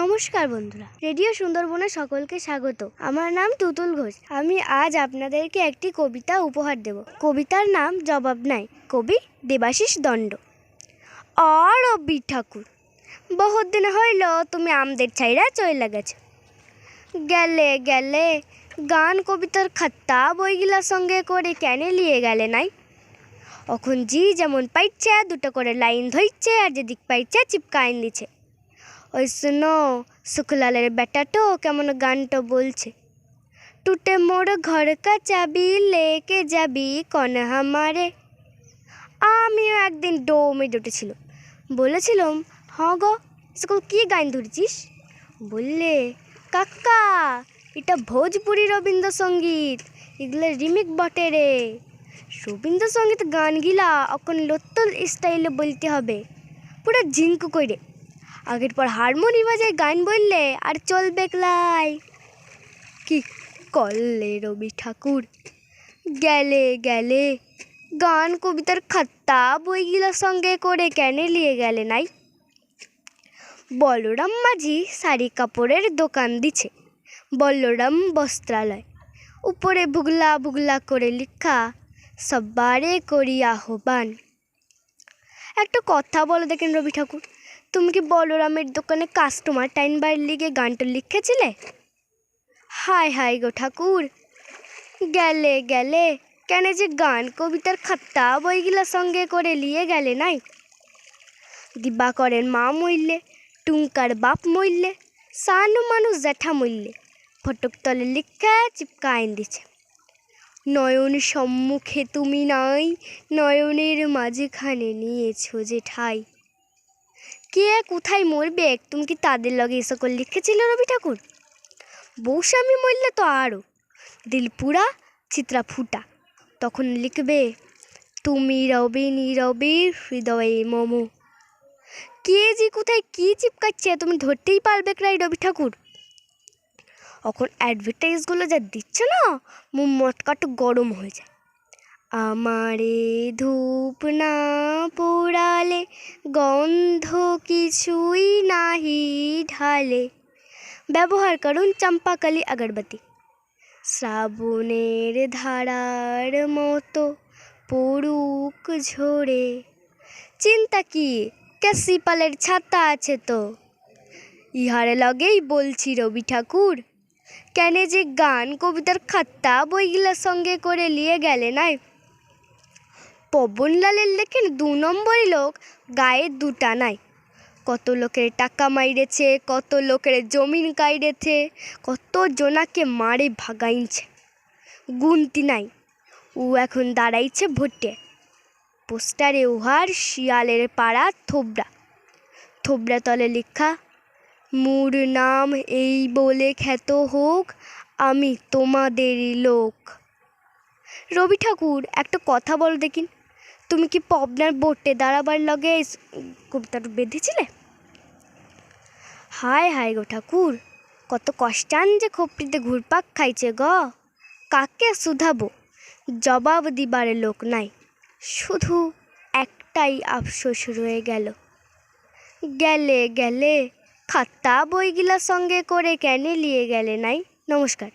নমস্কার বন্ধুরা, রেডিও সুন্দরবনে সকলকে স্বাগত। আমার নাম তুতুল ঘোষ। আমি আজ আপনাদেরকে একটি কবিতা উপহার দেব। কবিতার নাম জবাব নাই, কবি দেবাশিস দণ্ড। আর রবি ঠাকুর, বহুত দিন হইল তুমি আমদের ছাইরা চইলা গেছো। গেলে গেলে গান কবিতার খাত্তা বইগুলার সঙ্গে করে কেন লিয়ে গেলে নাই। এখন জি যেমন পাইছে, দুটো করে লাইন ধরছে আর যেদিক পাইছে, চিপকাইন দিছে। ওই শুনো, শুক্লালের বেটাটো কেমন গানটা বলছে। টুটে মোর ঘর কা চাবি লেকে যাবি কন হামারে? আমিও একদিন ডোমে ডুটেছিল বলেছিলাম হ গো, স্কুল কি গান ধরছিস? বললে, কাকা, এটা ভোজপুরি রবীন্দ্রসঙ্গীত, এগুলো রিমিক বটে রে। রবীন্দ্রসঙ্গীত গানগুলা এখন লোত্তল স্টাইলে বলতে হবে। পুরো ঝিঙ্কু করে আগের পর হারমোনি বাজায় গান বললে আর চলবে ক্লাই। কি করলে রবি ঠাকুর? গেলে গেলে গান কবিতার খাত্তা বইগুলোর সঙ্গে করে কেন নিয়ে গেলে নাই? বলরাম মাঝি শাড়ি কাপড়ের দোকান দিছে, বলরাম বস্ত্রালয়। উপরে ভুগলা ভুগলা করে লিখা, সব্বারে করি আহ্বান। একটা কথা বলো দেখেন রবি ঠাকুর। তুমি কি বলরামের দোকানে কাস্টমার টাইনবার লিগে গানটা লিখেছিলে? হাই হাই গো ঠাকুর। গেলে গেলে, কেন যে গান কবিতার খাত্তা বইগুলার সঙ্গে করে নিয়ে গেলে নাই? দিবাকরের মা মইলে টুঙ্কার বাপ মইলে, সানু মানুষ জ্যাঠা মইলে, ফটক তলে লিখা চিপকাইন দিছে। নয়ন সম্মুখে তুমি নাই, নয়নের মাঝখানে নিয়েছো যে ঠাই কে কোথায় মরবে? তুমি কি তাদের লগে এ সকল লিখেছিল, রবি ঠাকুর? বৌস্বামী মরলে তো আরও দিলপুরা চিত্রা ফুটা তখন লিখবে, তুমি রবে নীরবে হৃদয়ে মম। কে যে কোথায় কী চিপকাচ্ছে, তুমি ধরতেই পারবে ক্রাই রবি ঠাকুর। এখন অ্যাডভার্টাইজগুলো যা দিচ্ছে না, মুখ মটকাটু গরম হয়ে যায়। আমারে ধূপ না পোড়ালে গন্ধ কিছুই নাহি ঢালে। ব্যবহার করুন চম্পাকালি আগরবাতি। শ্রাবণের ধারার মতো পড়ুক ঝরে। চিন্তা কি? ক্যাসিপালের ছাতা আছে তো। ইহার লগেই বলছি রবি ঠাকুর, কেন যে গান কবিতার খাত্তা বইগুলার সঙ্গে করে নিয়ে গেলে নাই। পবনলালের লেখেন দু নম্বরই লোক গায়ে দুটা নাই। কত লোকের টাকা মাইরেছে, কত লোকের জমিন কাইরেছে, কত জনাকে মারে ভাগাইছে গুনতি নাই, ও এখন দাঁড়াইছে ভোটে। পোস্টারে উহার শিয়ালের পাড়া থোবড়া। থোবড়া তলে লেখা, মোর নাম এই বলে খ্যাত হোক, আমি তোমাদেরই লোক। রবি ঠাকুর একটা কথা বল দেখিন। তুমি কি পবনার বোটে দাঁড়াবার লগে কবিতাটা বেঁধেছিলে? হায় হায় গো ঠাকুর, কত কষ্টান যে খোপটিতে ঘুরপাক খাইছে গ। কাকে শুধাবো? জবাব দিবারে লোক নাই। শুধু একটাই আফসোস রয়ে গেল। গেলে গেলে খাতা বইগুলার সঙ্গে করে কেন নিয়ে গেলে নাই? নমস্কার।